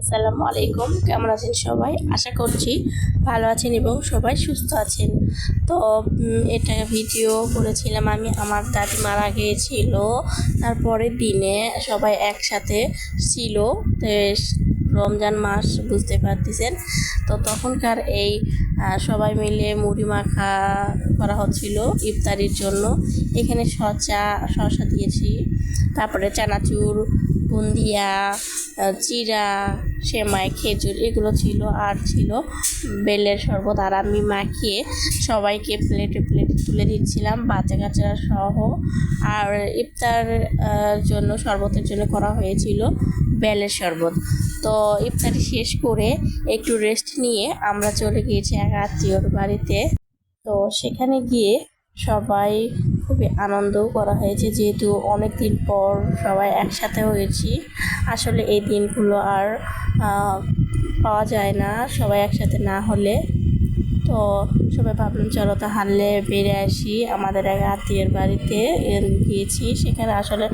আসসালামু আলাইকুম। কেমন আছেন সবাই? আশা করছি ভালো আছেন এবং সবাই সুস্থ আছেন। তো এটা ভিডিও করেছিলাম আমি, আমার দাদি মারা গিয়েছিল। তারপরের দিনে সবাই একসাথে ছিল। রমজান মাস বুঝতে পারতেছেন। তো তখনকার এই সবাই মিলে মুড়ি মাখা করা হচ্ছিল ইফতারির জন্য। এখানে শসা শসা দিয়েছি। তারপরে চানাচুর বুন্দিয়া চিরা সেমাই, খেজুর, এগুলো ছিল আর ছিল বেলের শরবত। আর আমি মাখিয়ে সবাইকে প্লেটে প্লেটে তুলে দিচ্ছিলাম, বাচ্চা কাচ্চারা সহ। আর ইফতার জন্য, শরবতের জন্য করা হয়েছিল বেলের শরবত। তো ইফতারি শেষ করে একটু রেস্ট নিয়ে আমরা চলে গিয়েছি এক আত্মীয়র বাড়িতে। তো সেখানে গিয়ে সবাই খুবই আনন্দও করা হয়েছে, যেহেতু অনেক দিন পর সবাই একসাথে হয়েছি। আসলে এই দিনগুলো আর পাওয়া যায় না সবাই একসাথে না হলে। তো সবাই ভাবলাম, চলো তাহলে বেড়ে আসি আমাদের এক আত্মীয়ের বাড়িতে গিয়েছি। সেখানে আসলে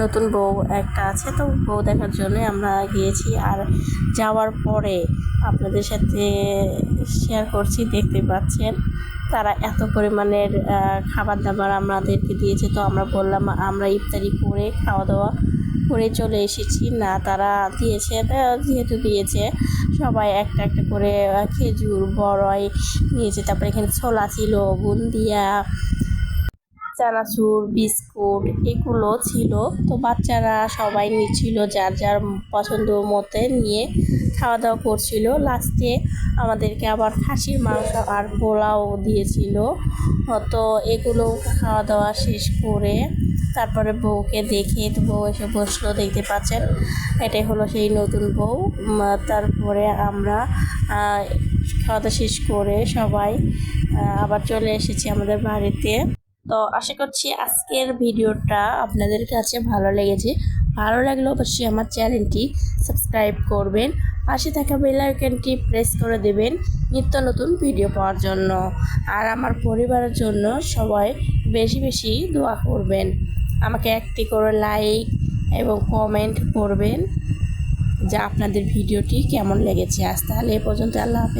নতুন বউ একটা আছে। তো বউ দেখার জন্যই আমরা গিয়েছি। আর যাওয়ার পরে আপনাদের সাথে শেয়ার করছি, দেখতে পাচ্ছেন। তারা এত পরিমাণের খাবার দাবার আমাদেরকে দিয়েছে। তো আমরা বললাম, আমরা ইফতারি করে খাওয়া দাওয়া করে চলে এসেছি। না, তারা দিয়েছে যেহেতু দিয়েছে, সবাই একটা একটা করে খেজুর, বড়ই নিয়েছে। তারপরে এখানে ছোলা ছিল, বুন্দিয়া, চানাচুর, বিস্কুট, এগুলো ছিল। তো বাচ্চারা সবাই নিচ্ছিল, যার যার পছন্দ মতে নিয়ে খাওয়া দাওয়া করছিল লাস্টে আমাদেরকে আবার খাসির মাংস আর পোলাও দিয়েছিল। তো এগুলো খাওয়া দাওয়া শেষ করে তারপরে বউকে দেখে তো বউ এসে বসল, দেখতে পাচ্ছেন? এটাই হলো সেই নতুন বউ। তারপরে আমরা খাওয়া শেষ করে সবাই আবার চলে এসেছি আমাদের বাড়িতে। তো আশা করছি আজকের ভিডিওটা আপনাদের কাছে ভালো লেগেছে। ভালো লাগলে অবশ্যই আমার চ্যানেলটি সাবস্ক্রাইব করবেন। পাশে থাকা বেল আইকনটি প্রেস করে দেবেন নিত্য নতুন ভিডিও পাওয়ার জন্য। আর আমার পরিবারের জন্য সবাই বেশি বেশি দোয়া করবেন। আমাকে একটি করে লাইক এবং কমেন্ট করবেন যা আপনাদের ভিডিওটি কেমন লেগেছে। আজ তাহলে এ পর্যন্ত আল্লাহ হাফেজ।